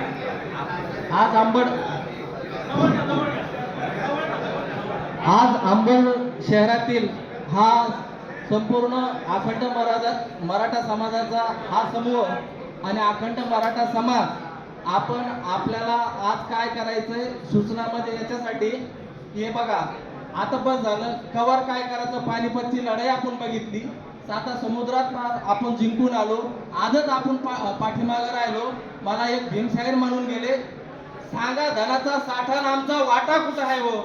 आज आंबड आज आंबड शहरातील हा संपूर्ण अखंड मराठा मराठा समाजाचा हा समूह आणि अखंड मराठा समाज आपण आपल्याला आज काय करायचंय सूचनामध्ये याच्यासाठी हे बघा. आता बस झालं. कवर काय करायचं? पानिपतची लढाई आपण बघितली. आता समुद्रात आपण जिंकून आलो. आजच आपण पा पाठीमागं राहिलो. मला एक भीमशाहीर म्हणून गेले. सांगा धनाचा साठा आमचा वाटा कुठं आहे हो?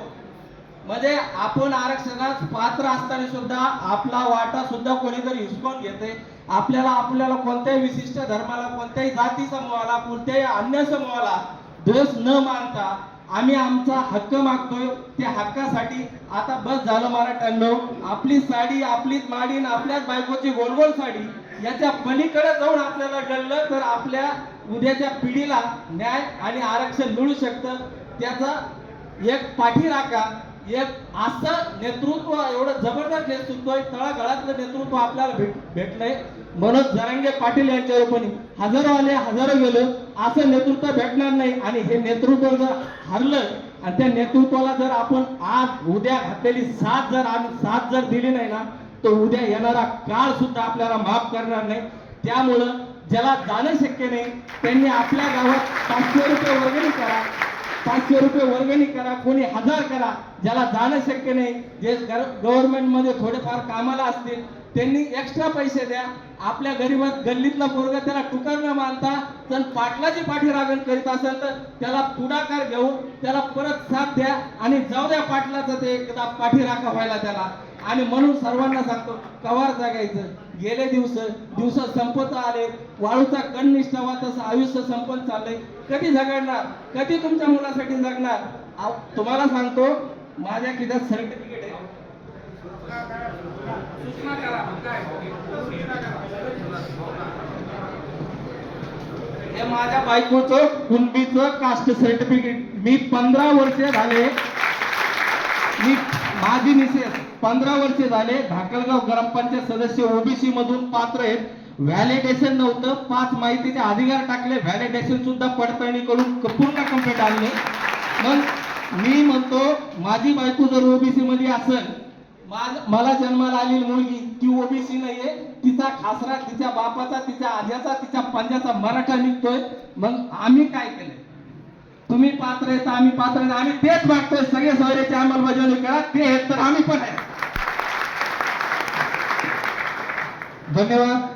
म्हणजे आपण आरक्षणास पात्र असताना सुद्धा आपला वाटा सुद्धा कोणीतरी हिसकून घेते. आपल्याला आपल्याला कोणत्याही विशिष्ट धर्माला कोणत्याही जाती समूहाला कोणत्याही अन्य समूहाला दोष न मानता आम्ही आमचा हक्क मागतोय. त्या हक्कासाठी आता बस झालं मराठ्यांनो. आपली साडी आपलीच माडी आपल्याच बायकोची गोलगोल साडी याच्या पलीकडे जाऊन आपल्याला घडलं तर आपल्या उद्याच्या पिढीला न्याय आणि आरक्षण मिळू शकतं. त्याचा एक पाठीराखा एक असं नेतृत्व एवढं जबरदस्त नेतृत्व आहे. तळागाळातलं नेतृत्व आपल्याला भेट भेटलंय. मनोज जरांगे पाटील यांच्या रूपाने. हजारो आले हजारो गेलो. असं नेतृत्व भेटणार नाही. आणि हे नेतृत्व जर हरलं आणि त्या नेतृत्वाला जर आपण आज उद्या घातलेली साथ जर आम्ही साथ जर दिली नाही ना तर उद्या येणारा काळ सुद्धा आपल्याला माफ करणार नाही. त्यामुळं ज्याला जाणं शक्य नाही त्यांनी आपल्या गावात पाचशे रुपये वर्गणी करा. पाचशे रुपये वर्गणी करा कोणी हजार करा ज्याला जाणं शक्य नाही जे गव्हर्नमेंटमध्ये थोडेफार कामाला असतील त्यांनी एक्स्ट्रा पैसे द्या. आपल्या गरीबात गल्लीतला पोरगा त्याला टुकार न मानता तर पाटलाची पाठीरागण करीत असेल तर त्याला पुढाकार घेऊन त्याला परत साथ द्या आणि जाऊ द्या पाटलाचं ते एकदा पाठीराखा व्हायला त्याला. आणि म्हणून सर्वांना सांगतो कवार जागायचं. गेले दिवस दिवस संपत आले. वाळूचा कण निष्ठावा तसं आयुष्य संपत चाललंय. कधी झगडणार? कधी तुमच्या मुलासाठी जगणार? तुम्हाला सांगतो माझ्या खिशात सर्टिफिकेट आहे. हे माझ्या बायकोचं कुणबीचं कास्ट सर्टिफिकेट मी पंधरा वर्ष झाले. मी माझी मिसेस पंधरा वर्षे झाले धाकलगाव ग्रामपंचायत सदस्य ओबीसी मधून पात्र आहेत. व्हॅलिडेशन नव्हतं. पाच माहितीचे अधिकार टाकले. व्हॅलिडेशन सुद्धा पडताळणी करून पूर्ण कंप्लीट आणले. मग मी म्हणतो माझी बायको जर ओबीसी मध्ये असेल मला जन्माला आलेली मुलगी ती ओबीसी नाहीये. तिचा खासरा तिच्या बापाचा तिच्या आज्याचा तिच्या पंजाचा मराठा निघतोय. मग आम्ही काय केलं? तुम्ही पात्र आहे तर आम्ही पात्र आहे आम्ही तेच मागतोय सगळे सोयऱ्याची अंमलबजावणी करा ते आहेत तर आम्ही पण आहे धन्यवाद